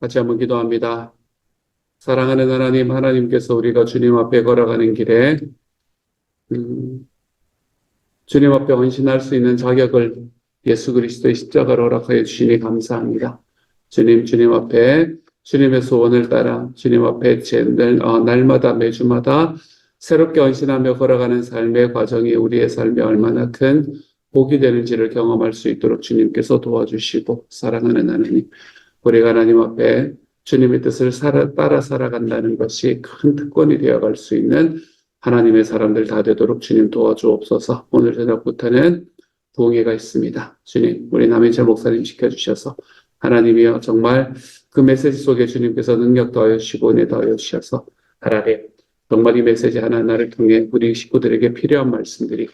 같이 한번 기도합니다. 사랑하는 하나님, 하나님께서 우리가 주님 앞에 걸어가는 길에 음, 주님 앞에 헌신할 수 있는 자격을 예수 그리스도의 십자가로 허락하여 주시니 감사합니다. 주님, 주님 앞에 주님의 소원을 따라 주님 앞에 제 날, 어, 날마다 매주마다 새롭게 헌신하며 걸어가는 삶의 과정이 우리의 삶에 얼마나 큰 복이 되는지를 경험할 수 있도록 주님께서 도와주시고 사랑하는 하나님, 우리가 하나님 앞에 주님의 뜻을 살아, 따라 살아간다는 것이 큰 특권이 되어갈 수 있는 하나님의 사람들 다 되도록 주님 도와주옵소서. 오늘 저녁부터는 부흥회가 있습니다. 주님, 우리 남인철 목사님 지켜주셔서 하나님이여 정말 그 메시지 속에 주님께서 능력 더하여 주시고 은혜 더하여 주셔서 하나님 정말 이 메시지 하나하나를 통해 우리 식구들에게 필요한 말씀들이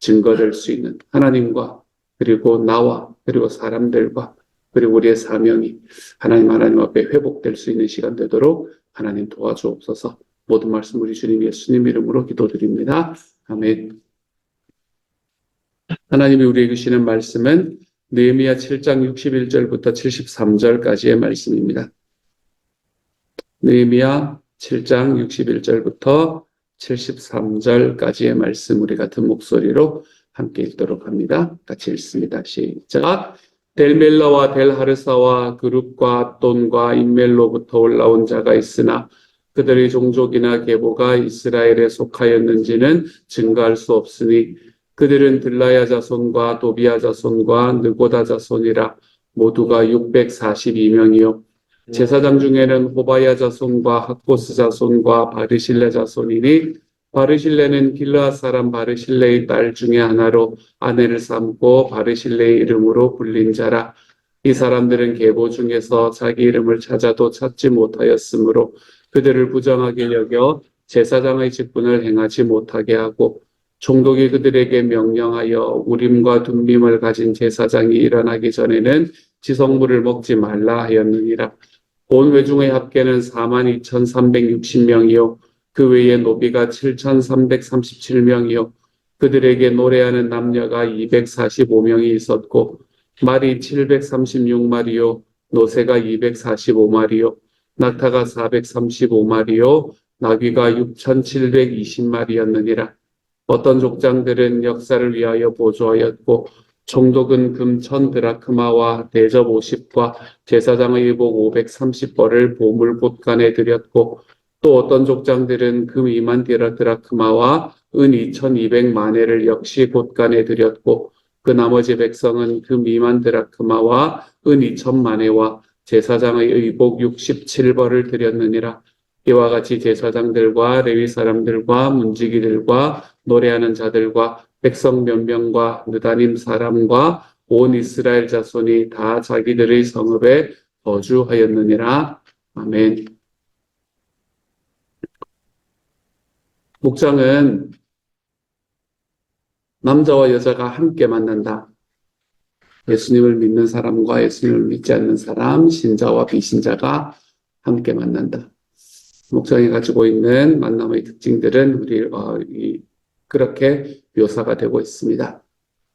증거될 수 있는 하나님과 그리고 나와 그리고 사람들과 그리고 우리의 사명이 하나님 하나님 앞에 회복될 수 있는 시간 되도록 하나님 도와주옵소서. 모든 말씀 우리 주님 예수님 이름으로 기도드립니다. 아멘. 하나님이 우리에게 주시는 말씀은 느헤미야 7장 61절부터 73절까지의 말씀입니다. 느헤미야 7장 61절부터 73절까지의 말씀 우리 같은 목소리로 함께 읽도록 합니다. 같이 읽습니다. 시작. 델멜라와 델하르사와 그룹과 돈과 인멜로부터 올라온 자가 있으나 그들의 종족이나 계보가 이스라엘에 속하였는지는 증거할 수 없으니 그들은 들라야 자손과 도비야 자손과 느고다 자손이라 모두가 642명이요. 제사장 중에는 호바야 자손과 학고스 자손과 바르실레 자손이니 바르실레는 길르앗 사람 바르실레의 딸 중에 하나로 아내를 삼고 바르실레의 이름으로 불린 자라 이 사람들은 계보 중에서 자기 이름을 찾아도 찾지 못하였으므로 그들을 부정하게 여겨 제사장의 직분을 행하지 못하게 하고 총독이 그들에게 명령하여 우림과 둠림을 가진 제사장이 일어나기 전에는 지성물을 먹지 말라 하였느니라. 온 회중의 합계는 42,360명이요. 그 외에 노비가 7,337명이요. 그들에게 노래하는 남녀가 245명이 있었고 말이 736마리요. 노새가 245마리요. 낙타가 435마리요. 나귀가 6,720마리였느니라. 어떤 족장들은 역사를 위하여 보조하였고 총독은 금천 드라크마와 대접 50과 제사장의 의복 530벌을 보물 곳간에 드렸고 또 어떤 족장들은 금 2만 드라크마와 은 2200만 회를 역시 곳간에 드렸고 그 나머지 백성은 금 2만 드라크마와 은 2000만회와 제사장의 의복 67벌을 드렸느니라 이와 같이 제사장들과 레위 사람들과 문지기들과 노래하는 자들과 백성 몇 명과 느다님 사람과 온 이스라엘 자손이 다 자기들의 성읍에 거주하였느니라. 아멘. 목장은 남자와 여자가 함께 만난다. 예수님을 믿는 사람과 예수님을 믿지 않는 사람, 신자와 비신자가 함께 만난다. 목장이 가지고 있는 만남의 특징들은 우리 어, 이, 그렇게 묘사가 되고 있습니다.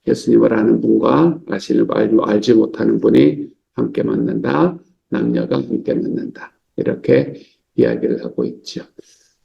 예수님을 아는 분과 자신을 알, 알지 못하는 분이 함께 만난다. 남녀가 함께 만난다. 이렇게 이야기를 하고 있죠.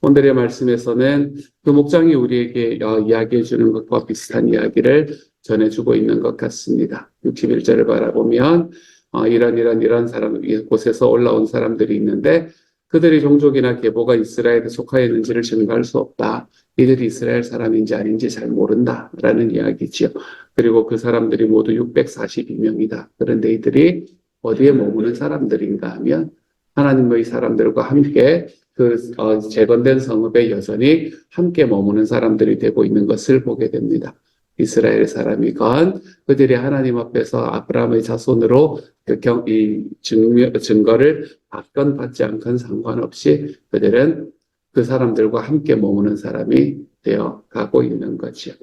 오늘의 말씀에서는 그 목장이 우리에게 어, 이야기해 주는 것과 비슷한 이야기를 전해주고 있는 것 같습니다. 61절을 바라보면 어, 이런 이런 이런 사람 곳에서 올라온 사람들이 있는데 그들의 종족이나 계보가 이스라엘에 속하였는지를 증거할 수 없다. 이들이 이스라엘 사람인지 아닌지 잘 모른다 라는 이야기지요. 그리고 그 사람들이 모두 642명이다. 그런데 이들이 어디에 머무는 사람들인가 하면 하나님의 사람들과 함께 그 어, 재건된 성읍에 여전히 함께 머무는 사람들이 되고 있는 것을 보게 됩니다. 이스라엘 사람이 건 그들이 하나님 앞에서 아브라함의 자손으로 그 경, 이 증명, 증거를 받건 받지 않건 상관없이 그들은 그 사람들과 함께 머무는 사람이 되어 가고 있는 거지요.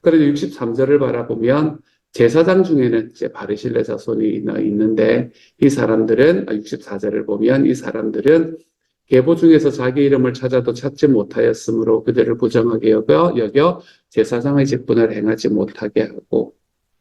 그런데 63절을 바라보면 제사장 중에는 이제 바르실레 자손이 있는데 이 사람들은 64절을 보면 이 사람들은 계보 중에서 자기 이름을 찾아도 찾지 못하였으므로 그들을 부정하게 여겨, 여겨 제사장의 직분을 행하지 못하게 하고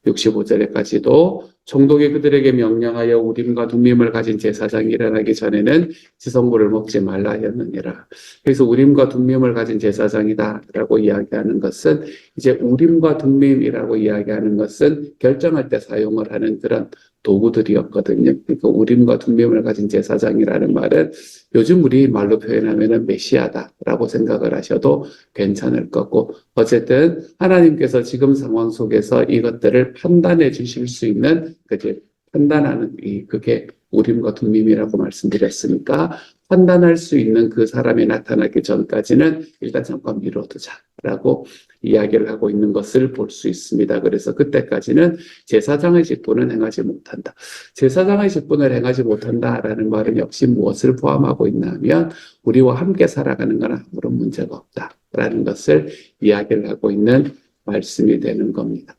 65절에까지도 총독이 그들에게 명령하여 우림과 둠밈을 가진 제사장이 일어나기 전에는 지성물을 먹지 말라 하였느니라. 그래서 우림과 둠밈을 가진 제사장이다라고 이야기하는 것은 이제 우림과 둠밈이라고 이야기하는 것은 결정할 때 사용을 하는 그런 도구들이었거든요. 그러니까 우림과 둠밈을 가진 제사장이라는 말은 요즘 우리 말로 표현하면은 메시아다라고 생각을 하셔도 괜찮을 거고 어쨌든 하나님께서 지금 상황 속에서 이것들을 판단해 주실 수 있는 그제 판단하는 이 그게 우림과 둠밈이라고 말씀드렸으니까 판단할 수 있는 그 사람이 나타나기 전까지는 일단 잠깐 미뤄두자라고 이야기를 하고 있는 것을 볼 수 있습니다. 그래서 그때까지는 제사장의 직분은 행하지 못한다. 제사장의 직분을 행하지 못한다라는 말은 역시 무엇을 포함하고 있나 하면 우리와 함께 살아가는 건 아무런 문제가 없다라는 것을 이야기를 하고 있는 말씀이 되는 겁니다.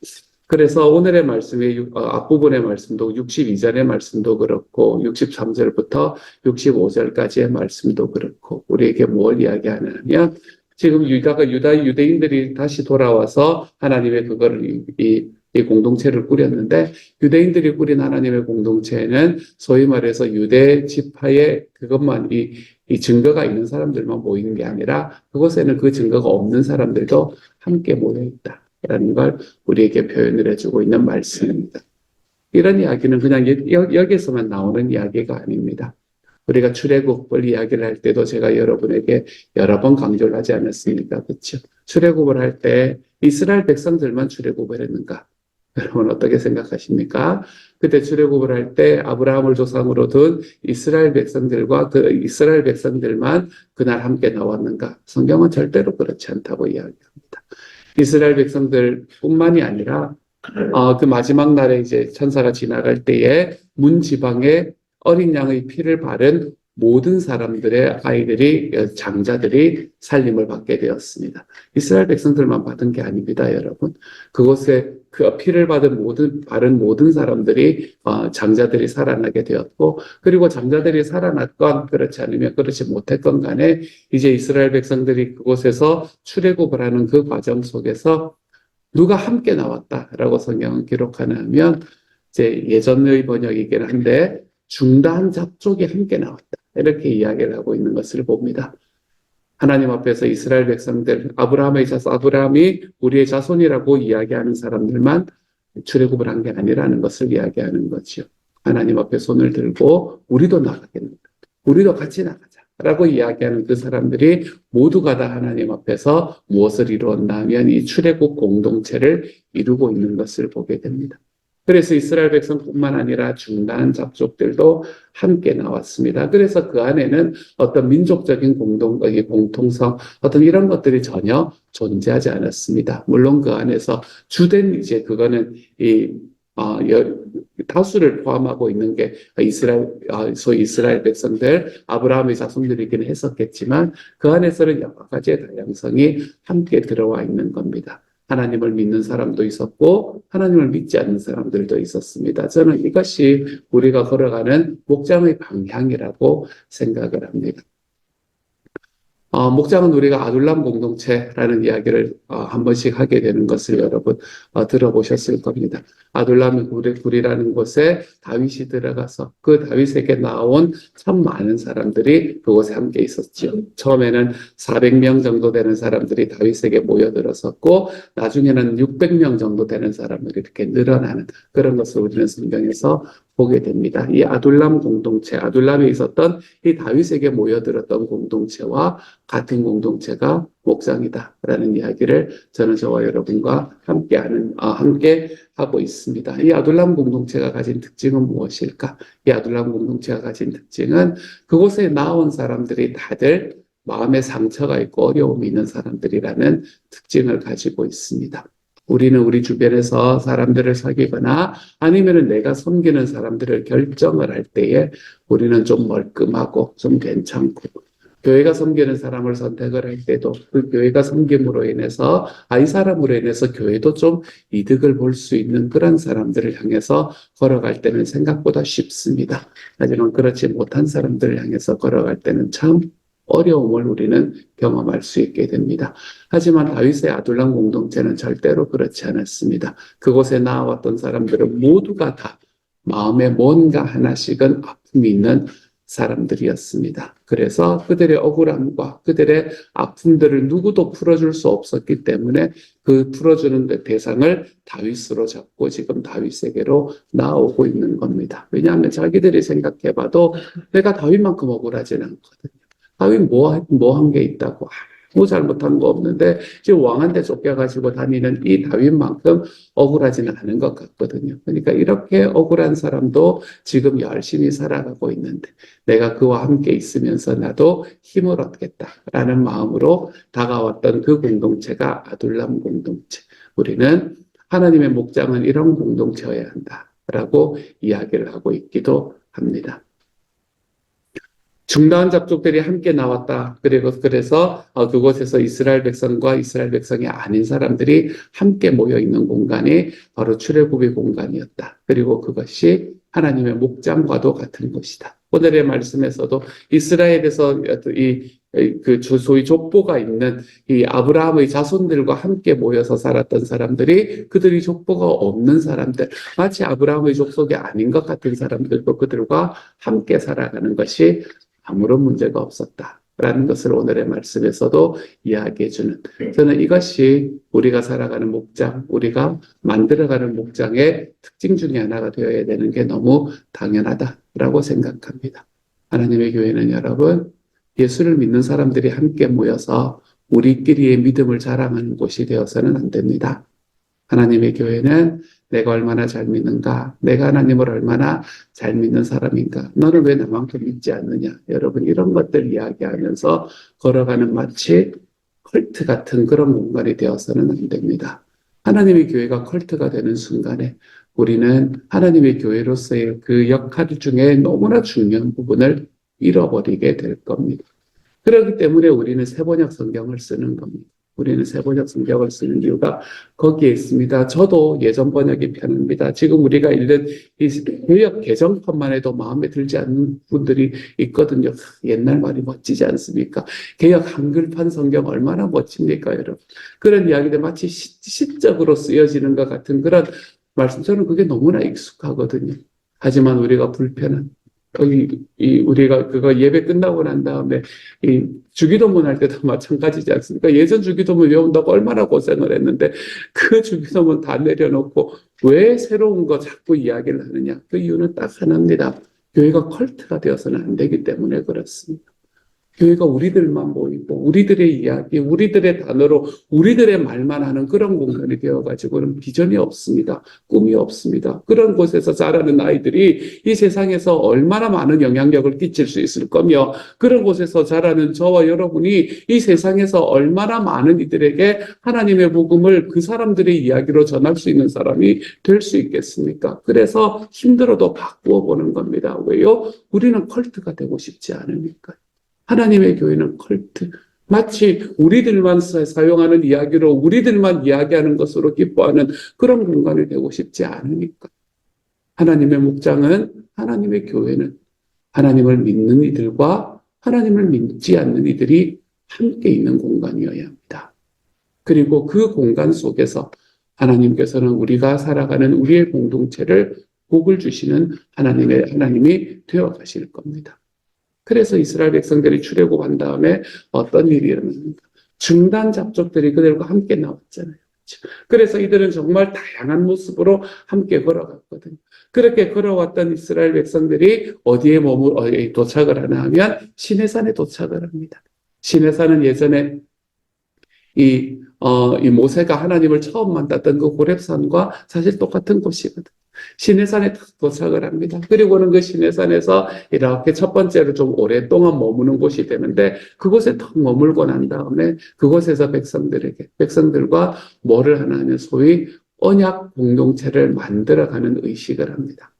그래서 오늘의 말씀의 육- 어, 앞부분의 말씀도 62절의 말씀도 그렇고 63절부터 65절까지의 말씀도 그렇고 우리에게 뭘 이야기하냐면 지금 유다가 유다 유대인들이 다시 돌아와서 하나님의 그거를 이, 이, 이 공동체를 꾸렸는데 유대인들이 꾸린 하나님의 공동체는 소위 말해서 유대 지파의 그것만 이, 이 증거가 있는 사람들만 모이는 게 아니라 그곳에는 그 증거가 없는 사람들도 함께 모여 있다 라는 걸 우리에게 표현을 해주고 있는 말씀입니다. 이런 이야기는 그냥 여- 여기에서만 나오는 이야기가 아닙니다. 우리가 출애굽을 이야기를 할 때도 제가 여러분에게 여러 번 강조를 하지 않았습니까? 그렇죠? 출애굽을 할 때 이스라엘 백성들만 출애굽을 했는가? 여러분 어떻게 생각하십니까? 그때 출애굽을 할 때 아브라함을 조상으로 둔 이스라엘 백성들과 그 이스라엘 백성들만 그날 함께 나왔는가? 성경은 절대로 그렇지 않다고 이야기합니다. 이스라엘 백성들뿐만이 아니라 어, 그 마지막 날에 이제 천사가 지나갈 때에 문 지방에 어린 양의 피를 바른 모든 사람들의 아이들이 어, 장자들이 살림을 받게 되었습니다. 이스라엘 백성들만 받은 게 아닙니다, 여러분. 그곳에 그 피를 받은 모든 바른 모든 사람들이 어, 장자들이 살아나게 되었고 그리고 장자들이 살아났건 그렇지 않으면 그렇지 못했건 간에 이제 이스라엘 백성들이 그곳에서 출애굽을 하는 그 과정 속에서 누가 함께 나왔다라고 성경은 기록하나 하면 이제 예전의 번역이긴 한데 중단 잡족이 함께 나왔다. 이렇게 이야기를 하고 있는 것을 봅니다. 하나님 앞에서 이스라엘 백성들, 아브라함의 자손, 아브라함이 우리의 자손이라고 이야기하는 사람들만 출애굽을 한 게 아니라는 것을 이야기하는 거지요. 하나님 앞에 손을 들고 우리도 나가겠는가? 우리도 같이 나가자. 라고 이야기하는 그 사람들이 모두가 다 하나님 앞에서 무엇을 이루었나 하면 이 출애굽 공동체를 이루고 있는 것을 보게 됩니다. 그래서 이스라엘 백성뿐만 아니라 중단 잡족들도 함께 나왔습니다. 그래서 그 안에는 어떤 민족적인 공동, 이 공통성, 어떤 이런 것들이 전혀 존재하지 않았습니다. 물론 그 안에서 주된 이제 그거는 이, 어, 여- 다수를 포함하고 있는 게 이스라엘, 어, 소위 이스라엘 백성들, 아브라함의 자손들이긴 했었겠지만 그 안에서는 여러 가지의 다양성이 함께 들어와 있는 겁니다. 하나님을 믿는 사람도 있었고 하나님을 믿지 않는 사람들도 있었습니다. 저는 이것이 우리가 걸어가는 목장의 방향이라고 생각을 합니다. 어, 목장은 우리가 아둘람 공동체라는 이야기를 어, 한 번씩 하게 되는 것을 여러분 어, 들어보셨을 겁니다. 아둘람 굴- 굴이라는 곳에 다윗이 들어가서 그 다윗에게 나온 참 많은 사람들이 그곳에 함께 있었지요. 처음에는 400명 정도 되는 사람들이 다윗에게 모여들었었고 나중에는 600명 정도 되는 사람들이 이렇게 늘어나는 그런 것을 우리는 성경에서 보게 됩니다. 이 아둘람 공동체, 아둘람에 있었던 이 다윗에게 모여들었던 공동체와 같은 공동체가 목장이다라는 이야기를 저는 저와 여러분과 함께하는 아, 함께 하고 있습니다. 이 아둘람 공동체가 가진 특징은 무엇일까? 이 아둘람 공동체가 가진 특징은 그곳에 나온 사람들이 다들 마음에 상처가 있고 어려움이 있는 사람들이라는 특징을 가지고 있습니다. 우리는 우리 주변에서 사람들을 사귀거나 아니면은 내가 섬기는 사람들을 결정을 할 때에 우리는 좀 멀끔하고 좀 괜찮고 교회가 섬기는 사람을 선택을 할 때도 그 교회가 섬김으로 인해서 아, 이 사람으로 인해서 교회도 좀 이득을 볼 수 있는 그런 사람들을 향해서 걸어갈 때는 생각보다 쉽습니다. 하지만 그렇지 못한 사람들을 향해서 걸어갈 때는 참 어려움을 우리는 경험할 수 있게 됩니다. 하지만 다윗의 아둘람 공동체는 절대로 그렇지 않았습니다. 그곳에 나왔던 사람들은 모두가 다 마음에 뭔가 하나씩은 아픔이 있는 사람들이었습니다. 그래서 그들의 억울함과 그들의 아픔들을 누구도 풀어줄 수 없었기 때문에 그 풀어주는 대상을 다윗으로 잡고 지금 다윗에게로 나오고 있는 겁니다. 왜냐하면 자기들이 생각해봐도 내가 다윗만큼 억울하지는 않거든요. 다윗 뭐, 뭐 한 게 있다고. 아무 잘못한 거 없는데 지금 왕한테 쫓겨가지고 다니는 이 다윗만큼 억울하지는 않은 것 같거든요. 그러니까 이렇게 억울한 사람도 지금 열심히 살아가고 있는데 내가 그와 함께 있으면서 나도 힘을 얻겠다라는 마음으로 다가왔던 그 공동체가 아둘람 공동체. 우리는 하나님의 목장은 이런 공동체여야 한다라고 이야기를 하고 있기도 합니다. 중다한 잡족들이 함께 나왔다. 그리고 그래서 어, 그곳에서 이스라엘 백성과 이스라엘 백성이 아닌 사람들이 함께 모여 있는 공간이 바로 출애굽의 공간이었다. 그리고 그것이 하나님의 목장과도 같은 것이다. 오늘의 말씀에서도 이스라엘에서 이 그 소위 족보가 있는 이 아브라함의 자손들과 함께 모여서 살았던 사람들이 그들이 족보가 없는 사람들, 마치 아브라함의 족속이 아닌 것 같은 사람들도 그들과 함께 살아가는 것이 아무런 문제가 없었다 라는 것을 오늘의 말씀에서도 이야기해 주는 저는 이것이 우리가 살아가는 목장, 우리가 만들어가는 목장의 특징 중에 하나가 되어야 되는 게 너무 당연하다라고 생각합니다. 하나님의 교회는 여러분 예수를 믿는 사람들이 함께 모여서 우리끼리의 믿음을 자랑하는 곳이 되어서는 안 됩니다. 하나님의 교회는 내가 얼마나 잘 믿는가? 내가 하나님을 얼마나 잘 믿는 사람인가? 너는 왜 나만큼 믿지 않느냐? 여러분, 이런 것들 이야기하면서 걸어가는 마치 컬트 같은 그런 공간이 되어서는 안 됩니다. 하나님의 교회가 컬트가 되는 순간에 우리는 하나님의 교회로서의 그 역할 중에 너무나 중요한 부분을 잃어버리게 될 겁니다. 그렇기 때문에 우리는 세번역 성경을 쓰는 겁니다. 우리는 새 번역 성경을 쓰는 이유가 거기에 있습니다. 저도 예전 번역이 편합니다. 지금 우리가 읽는 이 개역 개정판만 해도 마음에 들지 않는 분들이 있거든요. 옛날 말이 멋지지 않습니까? 개역 한글판 성경 얼마나 멋집니까, 여러분? 그런 이야기들 마치 시, 시적으로 쓰여지는 것 같은 그런 말씀. 저는 그게 너무나 익숙하거든요. 하지만 우리가 불편한 이, 이, 우리가 그거 예배 끝나고 난 다음에 이 주기도문 할 때도 마찬가지지 않습니까? 예전 주기도문 외운다고 얼마나 고생을 했는데 그 주기도문 다 내려놓고 왜 새로운 거 자꾸 이야기를 하느냐? 그 이유는 딱 하나입니다. 교회가 컬트가 되어서는 안 되기 때문에 그렇습니다. 교회가 우리들만 모이고 우리들의 이야기, 우리들의 단어로 우리들의 말만 하는 그런 공간이 되어가지고는 비전이 없습니다. 꿈이 없습니다. 그런 곳에서 자라는 아이들이 이 세상에서 얼마나 많은 영향력을 끼칠 수 있을 거며 그런 곳에서 자라는 저와 여러분이 이 세상에서 얼마나 많은 이들에게 하나님의 복음을 그 사람들의 이야기로 전할 수 있는 사람이 될 수 있겠습니까? 그래서 힘들어도 바꾸어 보는 겁니다. 왜요? 우리는 컬트가 되고 싶지 않으니까요. 하나님의 교회는 컬트. 마치 우리들만 사용하는 이야기로 우리들만 이야기하는 것으로 기뻐하는 그런 공간이 되고 싶지 않으니까. 하나님의 목장은 하나님의 교회는 하나님을 믿는 이들과 하나님을 믿지 않는 이들이 함께 있는 공간이어야 합니다. 그리고 그 공간 속에서 하나님께서는 우리가 살아가는 우리의 공동체를 복을 주시는 하나님의 하나님이 되어 가실 겁니다. 그래서 이스라엘 백성들이 출애굽한 다음에 어떤 일이 일어납니까? 중단 잡족들이 그들과 함께 나왔잖아요. 그래서 이들은 정말 다양한 모습으로 함께 걸어갔거든요. 그렇게 걸어왔던 이스라엘 백성들이 어디에 머물, 어디에 도착을 하나 하면 시내산에 도착을 합니다. 시내산은 예전에 이, 어, 이 모세가 하나님을 처음 만났던 그 고렙산과 사실 똑같은 곳이거든. 시내산에 도착을 합니다. 그리고는 그 시내산에서 이렇게 첫 번째로 좀 오랫동안 머무는 곳이 되는데 그곳에 턱 머물고 난 다음에 그곳에서 백성들에게 백성들과 뭐를 하나 하면 소위 언약 공동체를 만들어가는 의식을 합니다.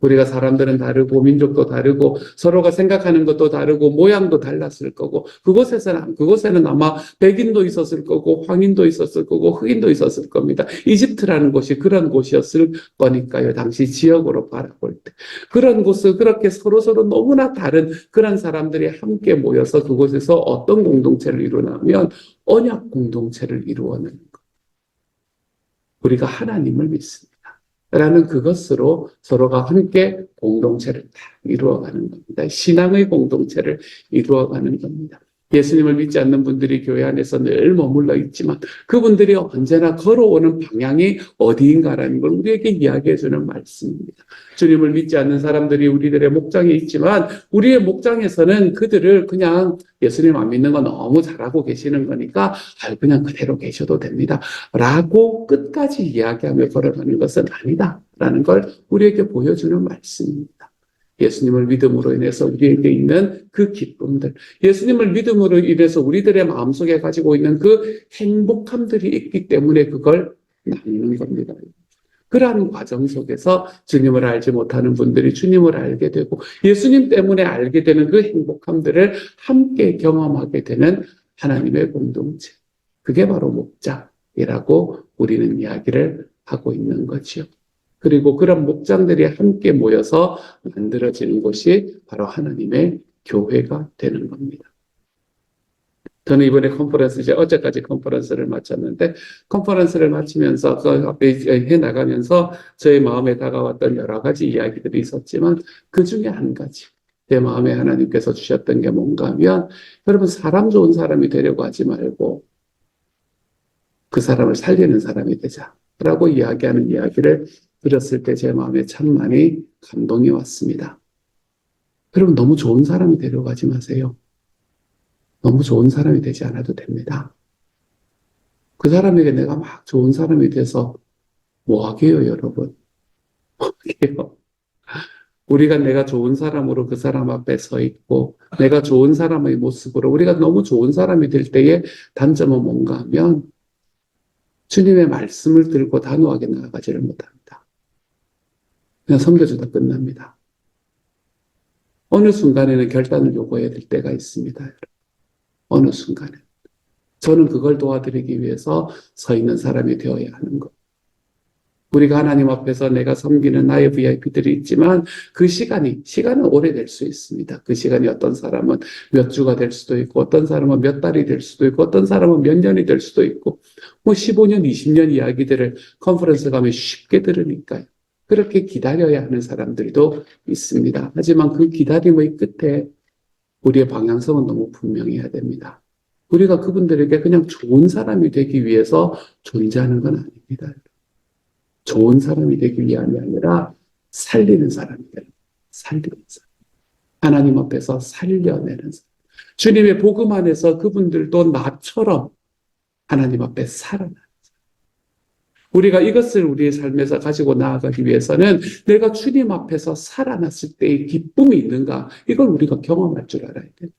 우리가 사람들은 다르고 민족도 다르고 서로가 생각하는 것도 다르고 모양도 달랐을 거고 그곳에서는 그곳에는 아마 백인도 있었을 거고 황인도 있었을 거고 흑인도 있었을 겁니다. 이집트라는 곳이 그런 곳이었을 거니까요. 당시 지역으로 바라볼 때 그런 곳을 그렇게 서로 서로 너무나 다른 그런 사람들이 함께 모여서 그곳에서 어떤 공동체를 이루냐면 언약 공동체를 이루어내는 것. 우리가 하나님을 믿습니다. 라는 그것으로 서로가 함께 공동체를 딱 이루어가는 겁니다. 신앙의 공동체를 이루어가는 겁니다. 예수님을 믿지 않는 분들이 교회 안에서 늘 머물러 있지만 그분들이 언제나 걸어오는 방향이 어디인가라는 걸 우리에게 이야기해 주는 말씀입니다. 주님을 믿지 않는 사람들이 우리들의 목장에 있지만 우리의 목장에서는 그들을 그냥 예수님 안 믿는 거 너무 잘하고 계시는 거니까 아, 그냥 그대로 계셔도 됩니다. 라고 끝까지 이야기하며 걸어가는 것은 아니다. 라는 걸 우리에게 보여주는 말씀입니다. 예수님을 믿음으로 인해서 우리에게 있는 그 기쁨들, 예수님을 믿음으로 인해서 우리들의 마음속에 가지고 있는 그 행복함들이 있기 때문에 그걸 나누는 겁니다. 그러한 과정 속에서 주님을 알지 못하는 분들이 주님을 알게 되고 예수님 때문에 알게 되는 그 행복함들을 함께 경험하게 되는 하나님의 공동체. 그게 바로 목장이라고 우리는 이야기를 하고 있는 거지요. 그리고 그런 목장들이 함께 모여서 만들어지는 곳이 바로 하나님의 교회가 되는 겁니다. 저는 이번에 컨퍼런스, 이제 어제까지 컨퍼런스를 마쳤는데, 컨퍼런스를 마치면서, 그해 나가면서 저의 마음에 다가왔던 여러 가지 이야기들이 있었지만, 그 중에 한 가지, 내 마음에 하나님께서 주셨던 게 뭔가 하면, 여러분, 사람 좋은 사람이 되려고 하지 말고, 그 사람을 살리는 사람이 되자. 라고 이야기하는 이야기를 들었을 때 제 마음에 참 많이 감동이 왔습니다. 여러분, 너무 좋은 사람이 하지 마세요. 너무 좋은 사람이 되지 않아도 됩니다. 그 사람에게 내가 막 좋은 사람이 돼서 뭐 하게요, 여러분? 뭐 하게요? 우리가 내가 좋은 사람으로 그 사람 앞에 서 있고, 내가 좋은 사람의 모습으로 우리가 너무 좋은 사람이 될 때의 단점은 뭔가 하면, 주님의 말씀을 들고 단호하게 나아가지를 못합니다. 그냥 섬겨주다 끝납니다. 어느 순간에는 결단을 요구해야 될 때가 있습니다. 여러분. 어느 순간에. 저는 그걸 도와드리기 위해서 서 있는 사람이 되어야 하는 것. 우리가 하나님 앞에서 내가 섬기는 나의 VIP들이 있지만 그 시간이, 시간은 오래될 수 있습니다. 그 시간이 어떤 사람은 몇 주가 될 수도 있고, 어떤 사람은 몇 달이 될 수도 있고, 어떤 사람은 몇 년이 될 수도 있고, 뭐 15년, 20년 이야기들을 컨퍼런스 가면 쉽게 들으니까요. 그렇게 기다려야 하는 사람들도 있습니다. 하지만 그 기다림의 끝에 우리의 방향성은 너무 분명해야 됩니다. 우리가 그분들에게 그냥 좋은 사람이 되기 위해서 존재하는 건 아닙니다. 좋은 사람이 되기 위함이 아니라 살리는 사람이 되는 살리는 사람. 하나님 앞에서 살려내는 사람. 주님의 복음 안에서 그분들도 나처럼 하나님 앞에 살아나는 사람. 우리가 이것을 우리의 삶에서 가지고 나아가기 위해서는 내가 주님 앞에서 살아났을 때의 기쁨이 있는가, 이걸 우리가 경험할 줄 알아야 됩니다.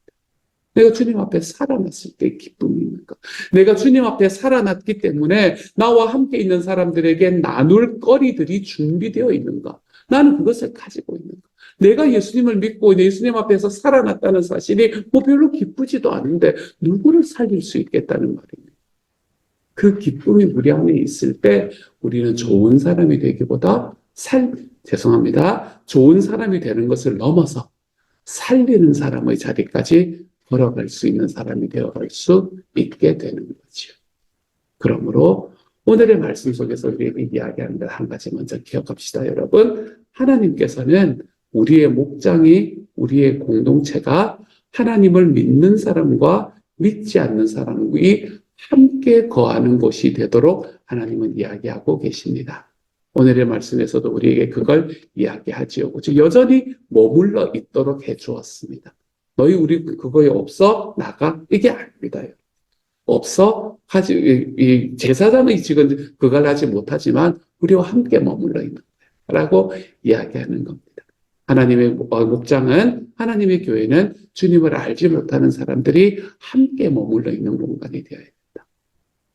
내가 주님 앞에 살아났을 때의 기쁨이 있는가. 내가 주님 앞에 살아났기 때문에 나와 함께 있는 사람들에게 나눌 거리들이 준비되어 있는가. 나는 그것을 가지고 있는가. 내가 예수님을 믿고 예수님 앞에서 살아났다는 사실이 뭐 별로 기쁘지도 않은데 누구를 살릴 수 있겠다는 말입니다. 그 기쁨이 우리 안에 있을 때 우리는 좋은 사람이 되기보다 살, 죄송합니다. 좋은 사람이 되는 것을 넘어서 살리는 사람의 자리까지 걸어갈 수 있는 사람이 되어갈 수 있게 되는 거죠. 그러므로 오늘의 말씀 속에서 우리에게 이야기하는 것한 가지 먼저 기억합시다, 여러분. 하나님께서는 우리의 목장이, 우리의 공동체가 하나님을 믿는 사람과 믿지 않는 사람이 함께 거하는 곳이 되도록 하나님은 이야기하고 계십니다. 오늘의 말씀에서도 우리에게 그걸 이야기하지요. 즉 여전히 머물러 있도록 해 주었습니다. 너희 우리 그거에 없어 나가 이게 아닙니다. 없어 하지 이 제사장의 직은 그걸 하지 못하지만 우리와 함께 머물러 있는 거라고 이야기하는 겁니다. 하나님의 목장은 하나님의 교회는 주님을 알지 못하는 사람들이 함께 머물러 있는 공간이 되어야.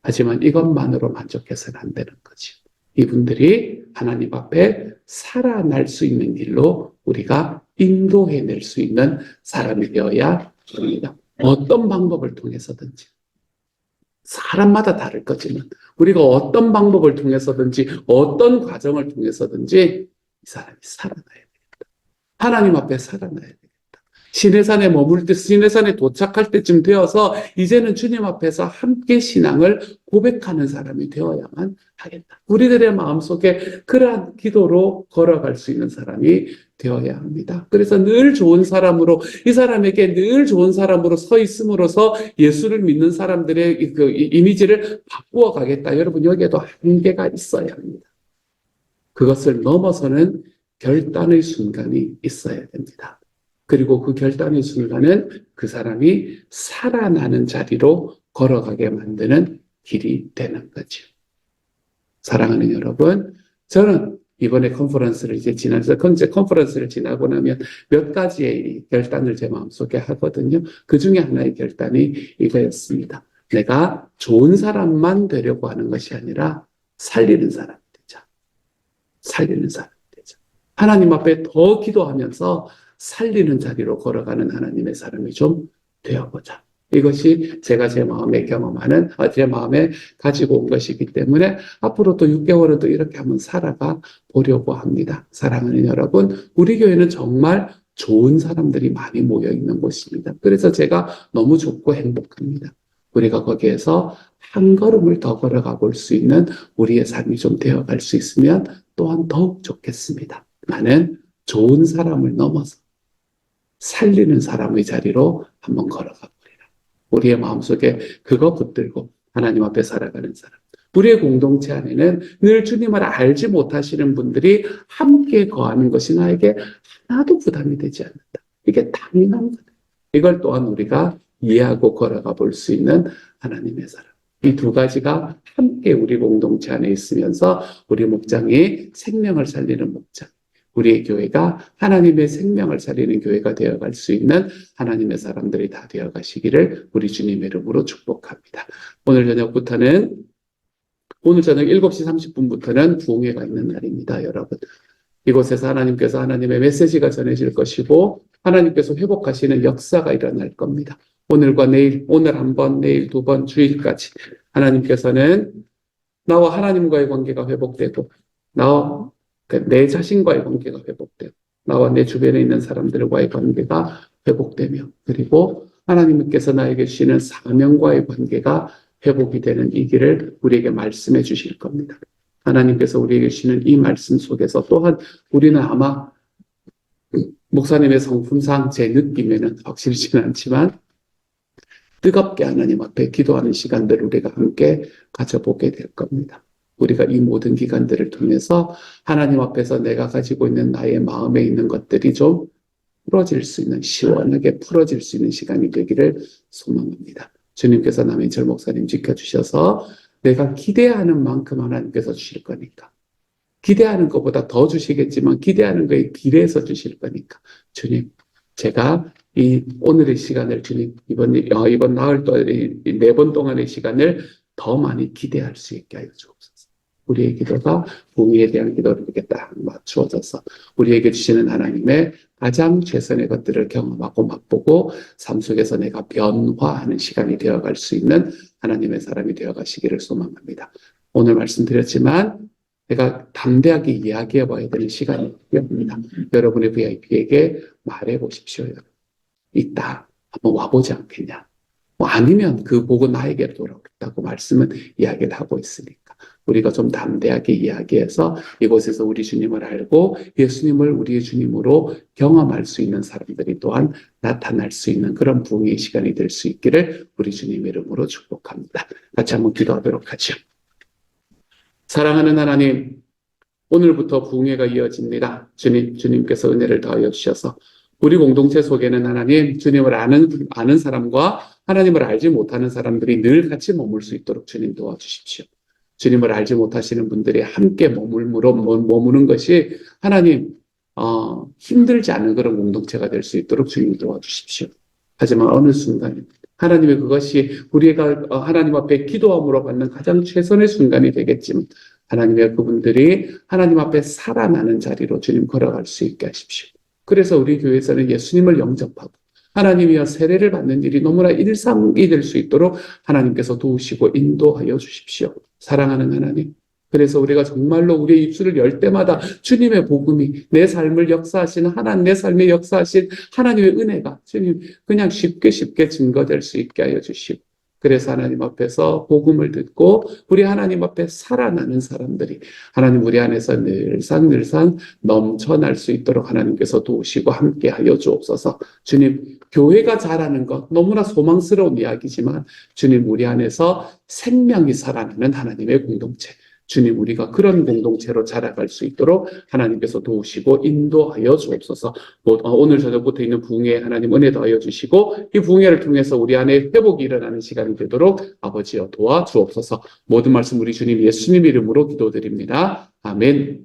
하지만 이것만으로 만족해서는 안 되는 거죠. 이분들이 하나님 앞에 살아날 수 있는 길로 우리가 인도해낼 수 있는 사람이 되어야 합니다. 어떤 방법을 통해서든지. 사람마다 다를 거지만, 우리가 어떤 방법을 통해서든지, 어떤 과정을 통해서든지, 이 사람이 살아나야 되겠다. 하나님 앞에 살아나야 되겠다. 시내산에 머물 때, 시내산에 도착할 때쯤 되어서 이제는 주님 앞에서 함께 신앙을 고백하는 사람이 되어야만 하겠다. 우리들의 마음속에 그러한 기도로 걸어갈 수 있는 사람이 되어야 합니다. 그래서 늘 좋은 사람으로, 이 사람에게 늘 좋은 사람으로 서 있음으로써 예수를 믿는 사람들의 이- 그 이- 이미지를 바꾸어 가겠다. 여러분, 여기에도 한계가 있어야 합니다. 그것을 넘어서는 결단의 순간이 있어야 됩니다. 그리고 그 결단의 순간은 그 사람이 살아나는 자리로 걸어가게 만드는 길이 되는 거죠. 사랑하는 여러분, 저는 이번에 컨퍼런스를 이제 지나서 컨제 컨퍼런스를 지나고 나면 몇 가지의 결단을 제 마음속에 하거든요. 그 중에 하나의 결단이 이거였습니다. 내가 좋은 사람만 되려고 하는 것이 아니라 살리는 사람이 되자. 살리는 사람이 되자. 하나님 앞에 더 기도하면서 살리는 자리로 걸어가는 하나님의 사람이 좀 되어보자. 이것이 제가 제 마음에 경험하는, 아, 제 마음에 가지고 온 것이기 때문에 앞으로 또 6개월은 또 이렇게 한번 살아가 보려고 합니다. 사랑하는 여러분, 우리 교회는 정말 좋은 사람들이 많이 모여 있는 곳입니다. 그래서 제가 너무 좋고 행복합니다. 우리가 거기에서 한 걸음을 더 걸어가 볼 수 있는 우리의 삶이 좀 되어갈 수 있으면 또한 더욱 좋겠습니다. 나는 좋은 사람을 넘어서 살리는 사람의 자리로 한번 걸어가 보리라. 우리의 마음속에 그거 붙들고 하나님 앞에 살아가는 사람. 우리의 공동체 안에는 늘 주님을 알지 못하시는 분들이 함께 거하는 것이 나에게 하나도 부담이 되지 않는다. 이게 당연한 거다. 이걸 또한 우리가 이해하고 걸어가 볼 수 있는 하나님의 사람. 이 두 가지가 함께 우리 공동체 안에 있으면서 우리 목장이 생명을 살리는 목장. 우리의 교회가 하나님의 생명을 살리는 교회가 되어갈 수 있는 하나님의 사람들이 다 되어가시기를 우리 주님의 이름으로 축복합니다. 오늘 저녁부터는 오늘 저녁 7시 30분부터는 부흥회가 있는 날입니다, 여러분. 이곳에서 하나님께서 하나님의 메시지가 전해질 것이고 하나님께서 회복하시는 역사가 일어날 겁니다. 오늘과 내일, 오늘 한 번, 내일 두 번, 주일까지 하나님께서는 나와 하나님과의 관계가 회복되고 나와 그내 자신과의 관계가 회복되고 나와 내 주변에 있는 사람들과의 관계가 회복되며 그리고 하나님께서 나에게 주시는 사명과의 관계가 회복이 되는 이 길을 우리에게 말씀해 주실 겁니다. 하나님께서 우리에게 주시는 이 말씀 속에서 또한 우리는 아마 목사님의 성품상 제 느낌에는 확실치는 않지만 뜨겁게 하나님 앞에 기도하는 시간들을 우리가 함께 가져보게 될 겁니다. 우리가 이 모든 기간들을 통해서 하나님 앞에서 내가 가지고 있는 나의 마음에 있는 것들이 좀 풀어질 수 있는, 시원하게 풀어질 수 있는 시간이 되기를 소망합니다. 주님께서 남인철 목사님 지켜주셔서 내가 기대하는 만큼 하나님께서 주실 거니까. 기대하는 것보다 더 주시겠지만 기대하는 거에 비례해서 주실 거니까. 주님, 제가 이 오늘의 시간을 주님, 이번, 어, 이번 나흘 네번 동안의 시간을 더 많이 기대할 수 있게 하여 주옵소서. 우리의 기도가 공의에 대한 기도를 이렇게 딱 맞추어져서 우리에게 주시는 하나님의 가장 최선의 것들을 경험하고 맛보고 삶 속에서 내가 변화하는 시간이 되어갈 수 있는 하나님의 사람이 되어가시기를 소망합니다. 오늘 말씀드렸지만 내가 담대하게 이야기해 봐야 되는 시간이 되었습니다. 여러분의 VIP에게 말해 보십시오. 있다. 한번 와보지 않겠냐. 뭐 아니면 그 보고 나에게 돌아오겠다고 말씀은 이야기를 하고 있으니까 우리가 좀 담대하게 이야기해서 이곳에서 우리 주님을 알고 예수님을 우리의 주님으로 경험할 수 있는 사람들이 또한 나타날 수 있는 그런 부흥의 시간이 될 수 있기를 우리 주님 이름으로 축복합니다. 같이 한번 기도하도록 하죠. 사랑하는 하나님, 오늘부터 부흥회가 이어집니다. 주님, 주님께서 은혜를 더하여 주셔서 우리 공동체 속에는 하나님, 주님을 아는, 아는 사람과 하나님을 알지 못하는 사람들이 늘 같이 머물 수 있도록 주님 도와주십시오. 주님을 알지 못하시는 분들이 함께 머물므로 머무는 것이 하나님, 어, 힘들지 않은 그런 공동체가 될 수 있도록 주님 도와주십시오. 하지만 어느 순간 하나님의 그것이 우리가 어, 하나님 앞에 기도함으로 받는 가장 최선의 순간이 되겠지만 하나님의 그분들이 하나님 앞에 살아나는 자리로 주님 걸어갈 수 있게 하십시오. 그래서 우리 교회에서는 예수님을 영접하고 하나님이여 세례를 받는 일이 너무나 일상이 될 수 있도록 하나님께서 도우시고 인도하여 주십시오. 사랑하는 하나님, 그래서 우리가 정말로 우리의 입술을 열 때마다 주님의 복음이 내 삶을 역사하신 하나님, 내 삶에 역사하신 하나님의 은혜가 주님 그냥 쉽게 쉽게 증거될 수 있게 하여 주시고 그래서 하나님 앞에서 복음을 듣고 우리 하나님 앞에 살아나는 사람들이 하나님 우리 안에서 늘상 늘상 넘쳐날 수 있도록 하나님께서 도우시고 함께 하여 주옵소서. 주님, 교회가 잘하는 것 너무나 소망스러운 이야기지만 주님 우리 안에서 생명이 살아나는 하나님의 공동체. 주님, 우리가 그런 공동체로 자라갈 수 있도록 하나님께서 도우시고 인도하여 주옵소서. 뭐, 어, 오늘 저녁부터 있는 부흥회 하나님 은혜 더하여 주시고 이 부흥회를 통해서 우리 안에 회복이 일어나는 시간이 되도록 아버지여 도와 주옵소서. 모든 말씀 우리 주님 예수님 이름으로 기도드립니다. 아멘.